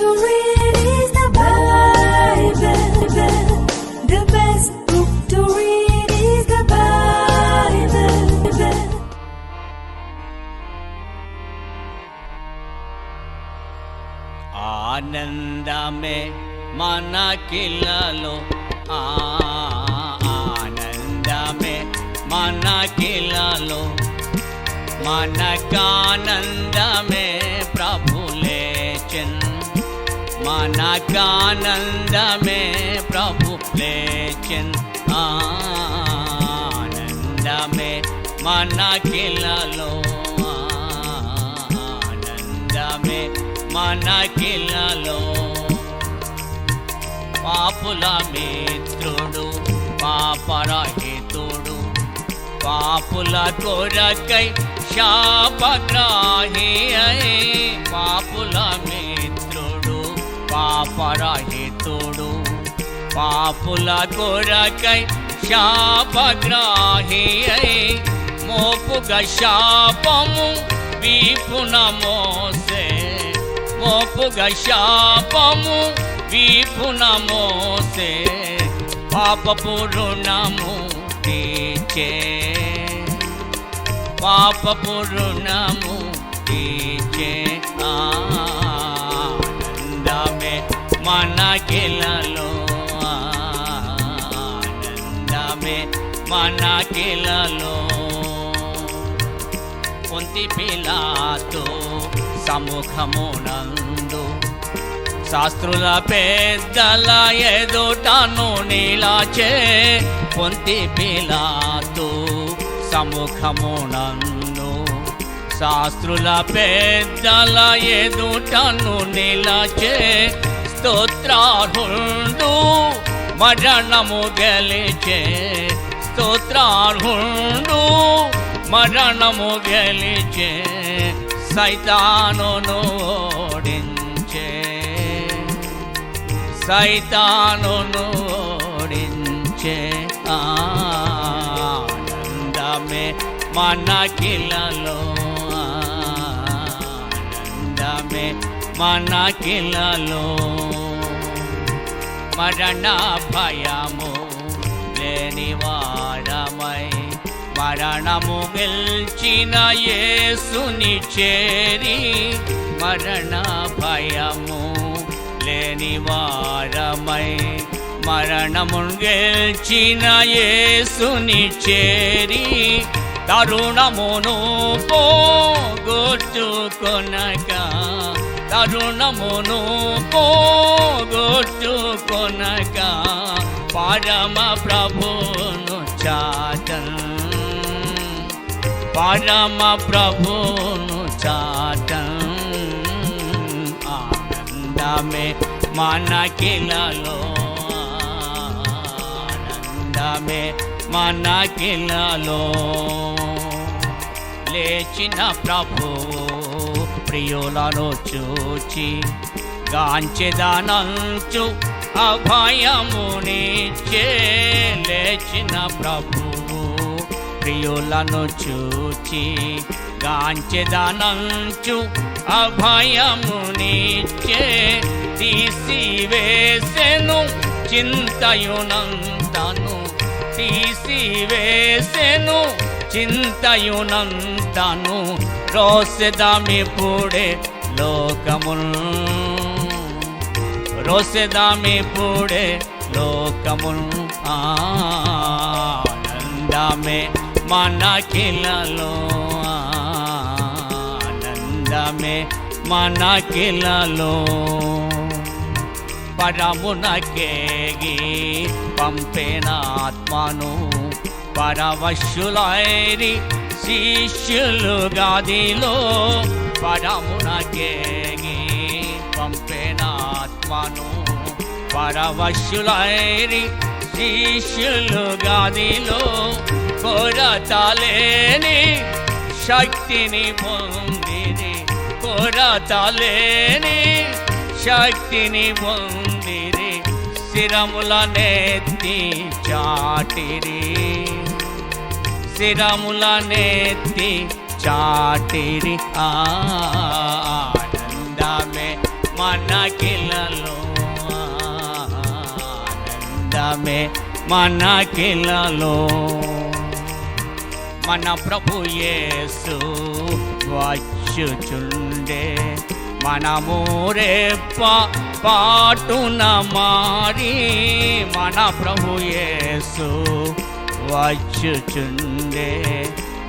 to read is the Bible. The best book to read is the Bible. ఆనందమే మనకిలలో ఆనందమే మనకిలలో మనకానందమే మనకానందమే ప్రభు లేచన్ ఆనందమే మనకిలలో ఆనందమే మనకిలలో పాపుల మిత్రుడు పాపరహితుడు పాపుల కొరకై శాపగ్రాహి అయి పాపరహితుడు పాపుల కొరకై శాపగ్రాహి మోపుగా శాపము వీపున మోసే. మోపుగా శాపము వీపున మోసే. పాపపు రుణము తీచే పాపపు రుణము తీచే ఆ మనకిలలో ఆనందమే మనకిలలో. పొంతి పిలాతో సముఖమునందు శాస్త్రుల పెద్దల ఎదుటను నీలాచే పొంతి పిలాతో సముఖమునందు శాస్త్రుల పెద్దల ఎదుటను నీలాచే స్తోత్రార్హుండు మరణము గెలిచే స్తోత్రార్హుండు మరణము గెలిచే సైతానును ఓడించే. సైతానును ఓడించే ఆనందమే మనకిలలో ఆనందమే మనకిలలో మరణ భయము లేనివాడమై మరణము గెల్చిన యేసుని చేరి మరణ భయము లేని వారమై మరణము గెల్చిన యేసుని చేరి తరుణమును పోగొట్టుకొనగా తరుణమును పోగొట్టుకొనక పరమ ప్రభును చాటన్ పరమ ప్రభును చాటన్ ఆనందమే మనకిలలో ఆనందమే మనకిలలో లేచిన ప్రభువు ప్రియులను చూచి గాంచెదానంచు అభయమునిచ్చే లేచిన ప్రభువు. ప్రియులను చూచి గాంచెదానంచు అభయమునిచ్చే తీసివేసెను చింతయునంతను. తీసివేసెను చింతయునంతను రోసెదామిప్పుడే లోకముల్ రోసెదామిప్పుడే లోకముల్ ఆనందమే మనకిలలో. ఆనందమే మనకిలలో. పరమునకేగి పంపిన ఆత్మను పరవశులైరి శిష్యులు గదిలో పరమునకేగి పంపిన ఆత్మను పరవశులైరి శిష్యులు గదిలో కొరతలేని శక్తిని పొందిరి. కొరతలేని శక్తిని పొందిరి. స్థిరముల నెత్తి చాటిరి. శిరముల నెత్తి చాటిరి ఆనందమే మనకిలలో ఆనందమే మనకిలలో. మన ప్రభు యేసు వచ్చుచుండే మనము పాటున మారి మన ప్రభు యేసు వచ్చుచుండే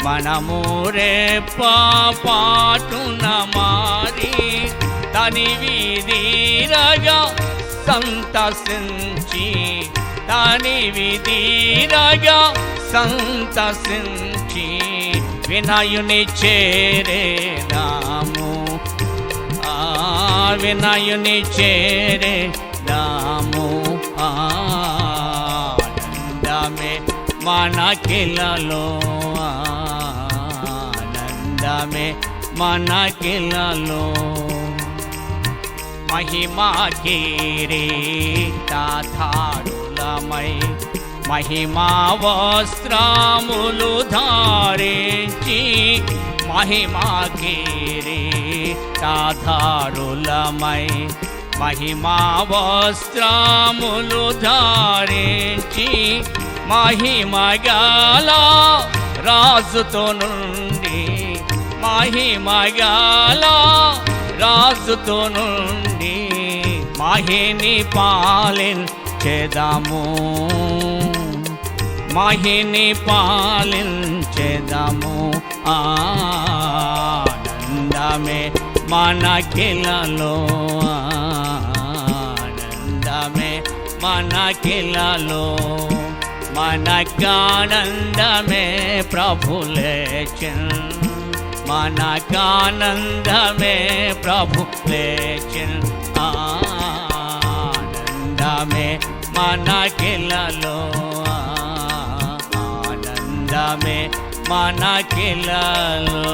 మనము పాటున మారి తని విధీరగా సంతసించి తని విధీరగా సంతసించి వినయుని చేరే రాము ఆ వినయుని చేరే రా మనకిలలో ఆనందమే మనకిలలో. మహిమా కిరీటాధారులమై మహిమా వస్త్రములు ధారించి మహిమా కిరీటాధారులమై మహిమా వస్త్రములు ధారించి మహిమగాల రాజుతో నుండి మహిమగాల రాజుతో నుండి మహిని పాలిన్ చేదాము. మహిని పాలిన్ చేదాము. ఆనందమే మన కిలలో ఆనందమే మన కిలలో. మనకానందమే ప్రభులేచన్ మనకానందమే ప్రభులేచన్ ఆనందమే మనకిలలో. ఆనందమే మనకిలలో.